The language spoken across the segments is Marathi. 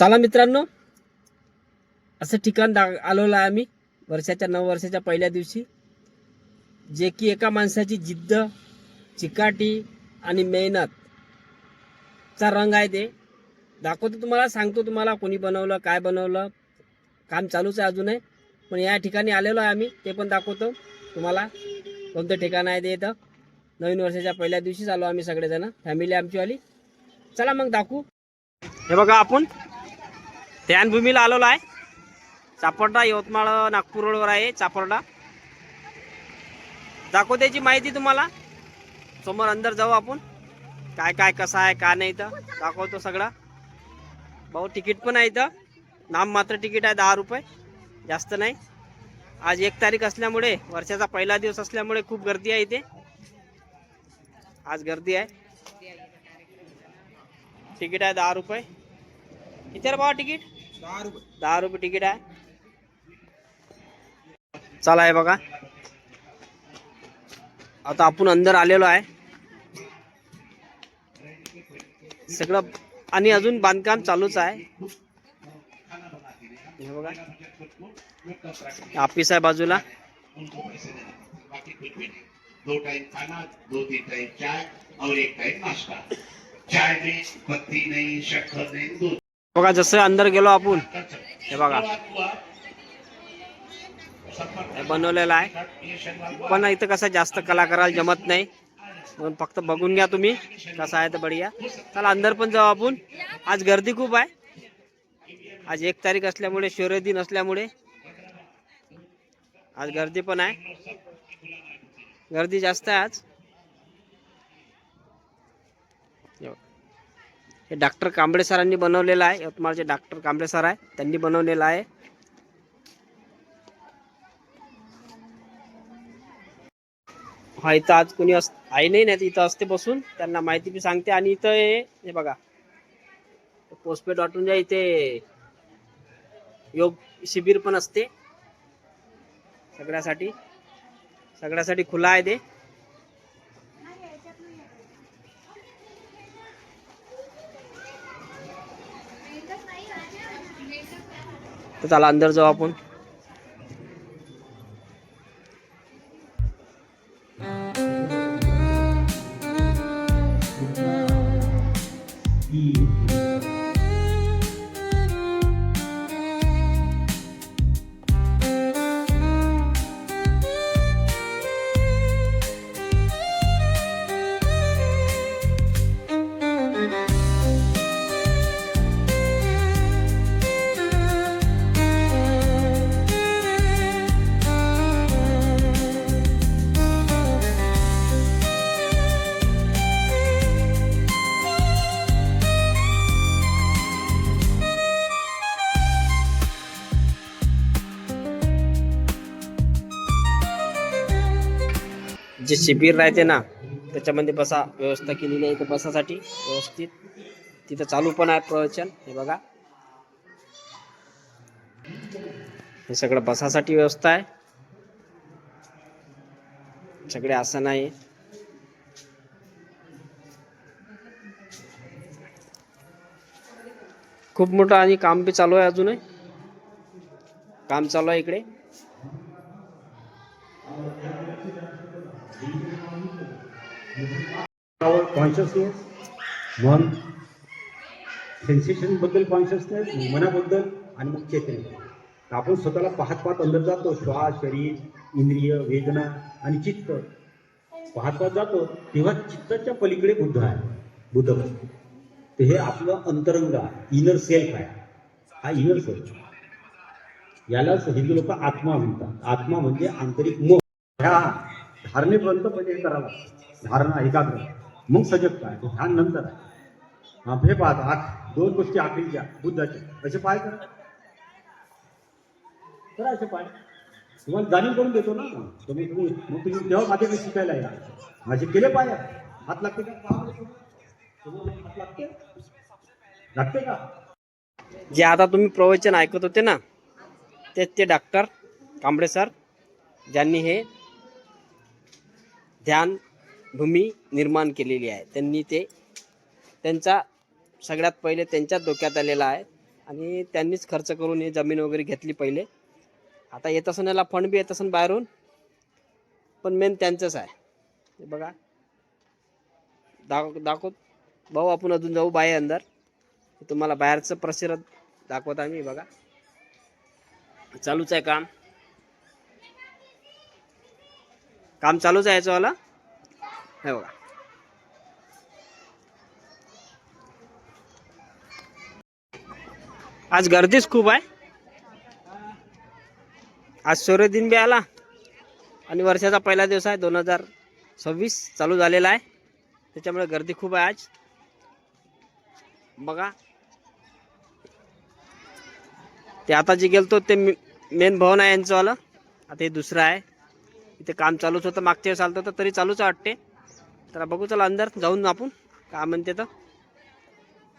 चला मित्रांनो असं ठिकाण दा आलेलं आहे आम्ही वर्षाच्या नऊ वर्षाच्या पहिल्या दिवशी. जे की एका माणसाची जिद्द चिकाटी आणि मेहनत चा रंग आहे ते. दाखवतो तुम्हाला सांगतो तुम्हाला कोणी बनवलं काय बनवलं. काम चालूच आहे अजूनही पण या ठिकाणी आलेलो आहे आम्ही ते पण दाखवतो तुम्हाला. कोणतं ठिकाण आहे ते इथं? नवीन वर्षाच्या पहिल्या दिवशीच आलो आम्ही सगळेजण फॅमिली आमचीवाली चला मग दाखवू. हे बघा आपण ध्यानभूमीला आलेलो आहे. चापर्डा यवतमाळ नागपूर रोडवर आहे चापर्डा दाखव त्याची माहिती तुम्हाला. समोर अंदर जाऊ आपण. काय काय कसं आहे का नाही तर दाखवतो सगळं. भाऊ तिकीट पण आहे इथं. नाम मात्र तिकीट आहे दहा रुपये. जास्त नाही. आज एक तारीख असल्यामुळे वर्षाचा पहिला दिवस असल्यामुळे खूप गर्दी आहे इथे. आज गर्दी आहे. तिकीट आहे दहा रुपये. किती रे तिकीट. दहा रुपये तिकीट आहे. चला आहे बघा. आता आपण अंदर आलेलो आहे. सगळं आणि अजून बांधकाम चालूच आहे. हे बघा. ऑफिस आहे बाजूला. दो टाइम खाना दो तीन टाइम चाय और एक टाइम नाश्ता. चाय में पत्ती नहीं शक्कर नहीं दूध. बघा जसं अंदर गेलो आपण हे बघा. हे बनवलेलं आहे. पण इथं कसं जास्त कलाकाराला जमत नाही. म्हणून फक्त बघून घ्या तुम्ही कसं आहे तर बढिया. चला अंदर पण जाऊ आपण. आज गर्दी खूप आहे. आज एक तारीख असल्यामुळे शौर्य दिन असल्यामुळे. आज गर्दी पण आहे. गर्दी जास्त आहे आज हे बघा. हे डॉक्टर कांबळे सरांनी बनवलेलं आहे. यवतमाळचे डॉक्टर कांबळे सर आहे. त्यांनी बनवलेलं आहे. हा इथं आज कोणी अस आई नाही नाही इथं असते बसून. त्यांना माहिती बी सांगते. आणि इथं हे हे बघा. पोस्टपेड वाटून जा इथे योग शिबिर पण असते. सगळ्यासाठी. सगळ्यासाठी खुला आहे ते. तर चला अंदर जाऊ आपण. जे शिबिर राहते ना त्याच्यामध्ये बसा व्यवस्था केलेली आहे इथं बसासाठी व्यवस्थित. तिथं चालू पण आहे प्रवचन हे बघा. हे सगळं बसासाठी व्यवस्था आहे. सगळे आसन आहे. खूप मोठं आणि काम बी चालू आहे अजूनही. काम चालू आहे इकडे. Our consciousness मन सेन्सेशनबद्दल कॉन्शियसनेस मनाबद्दल आणि मग चैतन्य आपण स्वतःला पाहत पाहत अंदर जातो. श्वास शरीर इंद्रिय वेदना आणि चित्त. पाहत पाहत जातो तेव्हा चित्ताच्या पलीकडे बुद्ध आहे. बुद्ध बसतो. तर हे आपलं अंतरंग आहे. इनर सेल्फ आहे. हा इनर सेल्फ यालाच हिंदू लोक आत्मा म्हणतात. आत्मा म्हणजे आंतरिक मोह ह्या धारणेपर्यंत पण हे करावं धारणा एकाग्र. मग सजगता आहे ध्यान नंतर हा, हे पाहता आठ दोन गोष्टी आखरीच्या बुद्धाच्या असे पाय करा करा असे पाय तुम्हाला जाणीव करून देतो ना? तुम्ही तुम्ही मग तुम्ही तेव्हा माझ्याकडे शिकायला या माझे केले पाय? हात लागते का हात लागते लागते का जे आता तुम्ही प्रवचन ऐकत होते ना? तेच ते डॉक्टर कांबळे सर ज्यांनी हे। ध्यान भूमी निर्माण केलेली आहे. त्यांनी ते त्यांचा सगळ्यात पहिले त्यांच्याच डोक्यात आलेला आहे. आणि त्यांनीच खर्च करून ही जमीन वगैरे घेतली पहिले. आता येत असं याला फंड बी येत असून बाहेरून पण मेन त्यांचंच आहे. बघा. दाख दाखवत भाऊ आपण अजून जाऊ बाहेर अंदर. तुम्हाला बाहेरचं प्रसिद्ध दाखवत आम्ही बघा. चालूच आहे काम. काम चालूच आहे याचंवाला हे बघा. आज गर्दीच खूप आहे. आज सूर्यदिन बी आला. आणि वर्षाचा पहिला दिवस आहे दोन हजार सव्वीस चालू झालेला आहे. त्याच्यामुळे गर्दी खूप आहे आज. बघा. ते आता जे गेलतो ते मेन भवन आहे यांचंवालं आता हे दुसरं आहे. इथे काम चालूच होतं. मागच्या वेळेस आलं तर तरी चालूच वाटते. तर बघू चला अंदर जाऊन आपण. काय म्हणते तर?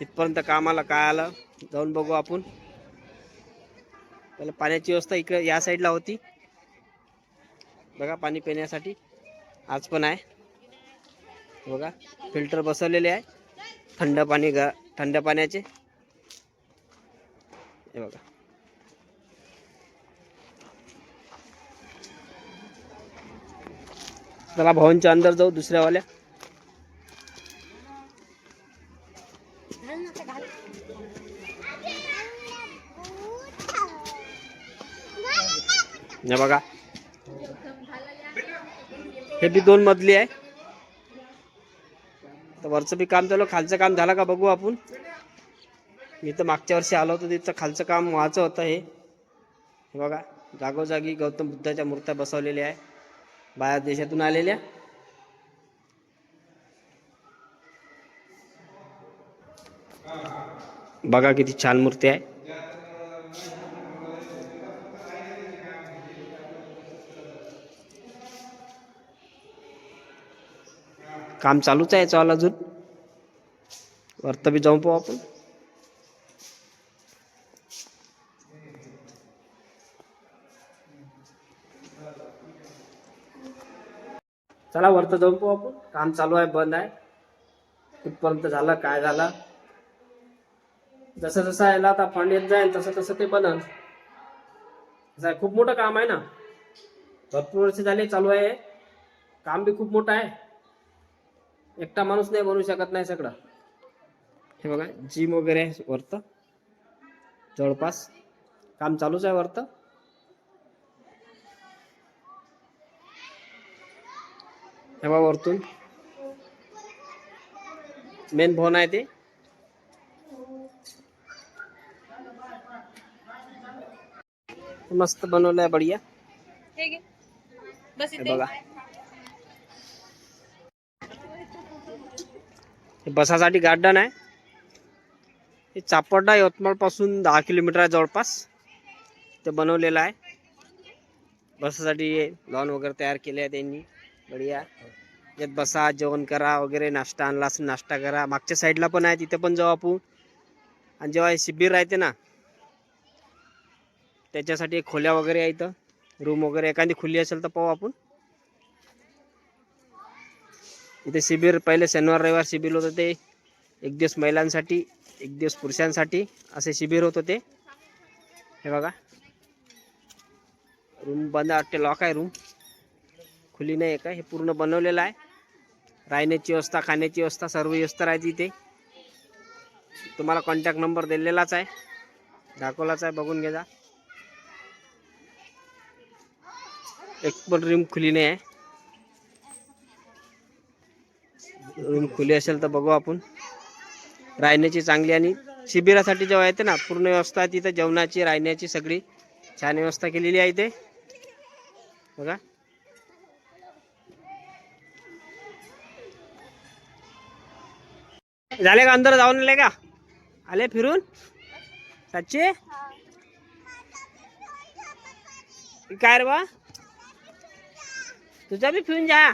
इथपर्यंत कामाला काय आलं जाऊन बघू आपण. पहिले पाण्याची व्यवस्था इकडे या साईडला होती. बघा पाणी पिण्यासाठी आज पण आहे. बघा फिल्टर बसवलेले आहे. थंड पाणी ग थंड पाण्याचे. हे बघा. चला भवनच्या अंदर जाऊ दुसऱ्यावाल्या. हे बघा. हे बी दोन मजली आहे. तर वरचं बी काम झालं खालचं काम झालं का बघू आपण. मी तर मागच्या वर्षी आलो होतो तिथं खालचं काम व्हायचं होतं हे. हे बघा जागोजागी गौतम बुद्धाच्या मूर्त्या बसवलेल्या आहे. बाहेर देशातून आलेल्या. बघा किती छान मूर्ती आहे. काम चालूच आहे याच्यावाला अजून. वरतं बी जाऊन पाहू आपण. चला वरत जाऊन पाहू आपण. काम चालू आहे बंद आहे. कुठपर्यंत झालं काय झालं. जसं जसं याला आता फंड येत जाईल तसं तसं ते बनल. खूप मोठं काम आहे ना. भरपूर वर्ष झाले चालू आहे. काम बी खूप मोठं आहे. एकटा माणूस नाही बनवू शकत नाही सगळं. हे बघा जिम वगैरे आहे वरत. जवळपास. काम चालूच आहे वरत. हे बघा वरतून. मेन भवन आहे ते. मस्त बनवलं आहे बढिया बस बघा. बसासाठी गार्डन आहे. हे चापडा यवतमाळपासून दहा किलोमीटर आहे जवळपास. ते बनवलेलं आहे. बसासाठी लॉन वगैरे तयार केले आहे त्यांनी. बढिया. यात बसा जेवण करा वगैरे नाश्ता आणला असेल नाश्ता करा. मागच्या साईडला पण आहे तिथे पण जाऊ आपण. आणि जेव्हा हे शिबिर राहते ना त्याच्यासाठी खोल्या वगैरे आहे इथं. रूम वगैरे एखादी खुली असेल तर पाहू आपण. इथे शिबिर पहिले शनिवार रविवार शिबिर होतं ते एक दिवस महिलांसाठी एक दिवस पुरुषांसाठी असे शिबिर होत होते. हे बघा. रूम बंद वाटते लॉक आहे रूम खुली नाही आहे का? हे पूर्ण बनवलेलं आहे. राहण्याची व्यवस्था खाण्याची व्यवस्था सर्व व्यवस्था राहते इथे. तुम्हाला कॉन्टॅक्ट नंबर दिलेलाच आहे. दाखवलाच आहे बघून घ्या एक पण रूम खुली नाही आहे. रूम खुली असेल तर बघू आपण. राहण्याची चांगली आणि शिबिरासाठी जेव्हा येते ना पूर्ण व्यवस्था तिथं जेवणाची राहण्याची सगळी छान व्यवस्था केलेली आहे इथे. बघा. झाले का अंदर जाऊन आले का? आले फिरून? सातशे? काय रे बा? तुझा बी फिरून जा.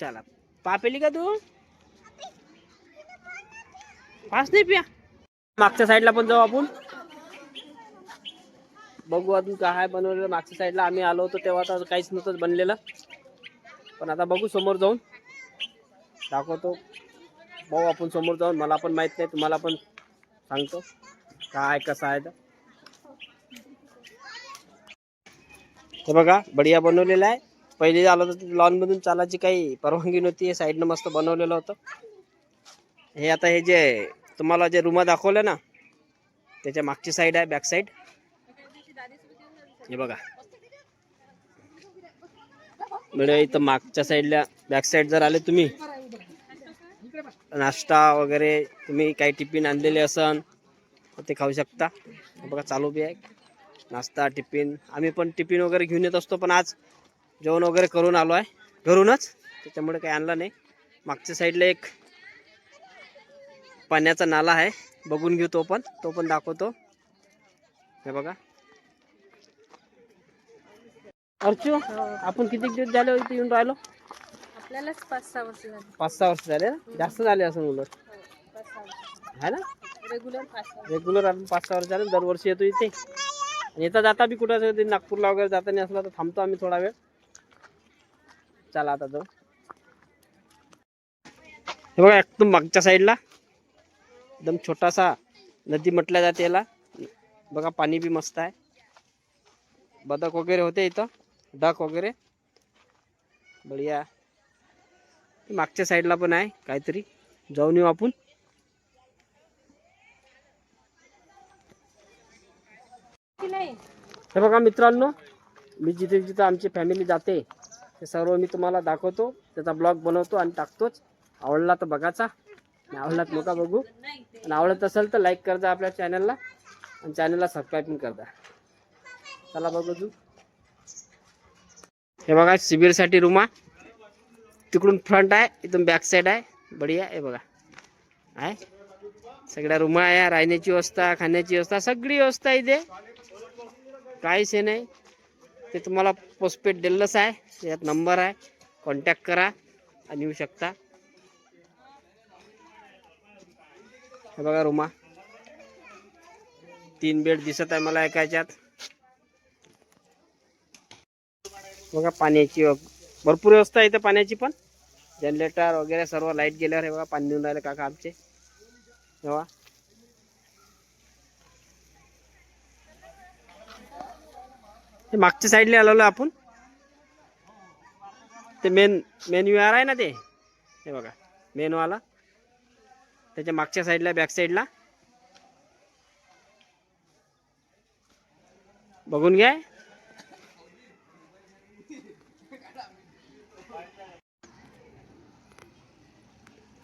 चला. पापेली का तू? पाच नाही पिया. मागच्या साईडला पण जाऊ आपण. बघू अजून काय बनवलेलं. मागच्या साईडला आम्ही आलो होतो तेव्हा तर काहीच नव्हतं बनलेलं. पण आता बघू समोर जाऊन. दाखवतो. बघू आपण समोर जाऊन. मला पण माहीत नाही. तुम्हाला पण सांगतो. काय कसं आहे तर. बघा बढिया बनवलेलं आहे. पहिले आलं तर लॉन मधून चालायची काही परवानगी नव्हती. हे साईडनं मस्त बनवलेलं होतं. हे आता हे जे तुम्हाला जे रूम दाखवलं ना त्याच्या मागची साईड आहे बॅक साईड हे बघा. म्हणजे इथं मागच्या साईडला बॅक साईड जर आले तुम्ही नाश्ता वगैरे तुम्ही काही टिफिन आणलेले असन ते खाऊ शकता. हे बघा चालू बी आहे. नाश्ता टिफिन आम्ही पण टिफिन वगैरे घेऊन येत असतो पण आज जेवण वगैरे करून आलो आहे. घरूनच. त्याच्यामुळे काही आणलं नाही. मागच्या साईडला एक पाण्याचा नाला आहे. बघून घेऊ तो पण. तो पण दाखवतो. हे बघा. अर्चू आपण किती दिवस झाले इथे येऊन राहिलो? आपल्यालाच पाच सहा वर्ष झाली. पाच सहा वर्ष झाले ना? जास्त झाले असं वर्ष आहे ना? रेग्युलर रेग्युलर आपण पाच सहा वर्ष झाले. दरवर्षी येतो इथे. येता जाता बी कुठं असं ते नागपूरला वगैरे जाताना असला तर थांबतो आम्ही थोडा वेळ. चला आता जाऊ. हे बघा एकदम मागच्या साईडला एकदम छोटासा नदी म्हटल्या जाते याला. बघा पाणी बी मस्त आहे. बदक वगैरे होते इथं. डक वगैरे. बढिया. मागच्या साईडला पण आहे काहीतरी. जाऊन येऊ आपण. हे बघा मित्रांनो मी जिथे जिथं आमची फॅमिली जाते ते सर्व मी तुम्हाला दाखवतो. त्याचा ब्लॉग बनवतो आणि टाकतोच. आवडला तर बघाचा. आवडला तर नका बघू. आणि आवडत असेल तर लाईक करजा आपल्या चॅनलला आणि चॅनलला सबस्क्राईब पण करजा. चला बघू तू हे बघा शिबिरसाठी रूमा. तिकडून फ्रंट आहे इथून बॅक साईड आहे. बढिया हे बघा. आहे. सगळ्या रूमा आहे राहण्याची व्यवस्था खाण्याची व्यवस्था सगळी व्यवस्था इथे. काहीच हे नाही. ते तुम्हाला पोस्टपेड दिलंच आहे. यात नंबर आहे. कॉन्टॅक्ट करा आणि येऊ शकता. हे बघा रुमा. तीन बेड दिसत आहे मला एका याच्यात बघा पाण्याची भरपूर व्यवस्था आहे इथे पाण्याची पण. जनरेटर वगैरे सर्व लाइट गेल्यावर हे बघा पाणी देऊन राहिले काका आमचे. तेव्हा हे मागच्या साईडला आलेलो आपण. ते मेन मेन यू आर आहे ना ते? हे बघा. मेनू वाला. त्याच्या मागच्या साईडला बॅक साईडला बघून घ्या.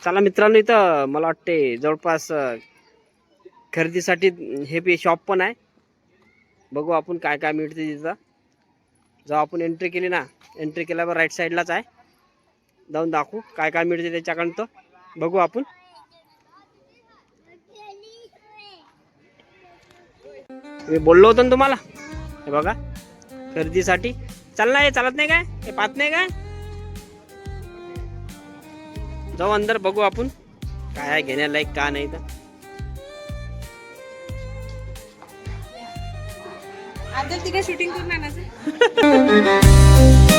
चला मित्रांनो इथं मला वाटते जवळपास खरेदीसाठी हे बी शॉप पण आहे. बघू आपण काय काय मिळते तिथं. जेव्हा आपण एंट्री केली ना. एंट्री केल्यावर राईट साईडलाच आहे. जाऊन दाखवू काय काय मिळते त्याच्याकडनं तर. बघू आपण. मी बोललो होतो ना तुम्हाला. हे बघा खरेदीसाठी. चाल ना हे चालत नाही काय? हे पाहत नाही काय? जाऊ अंदर बघू आपण. काय आहे घेण्यालायक का नाही तर. आता ती काय शूटिंग करून आणायचं.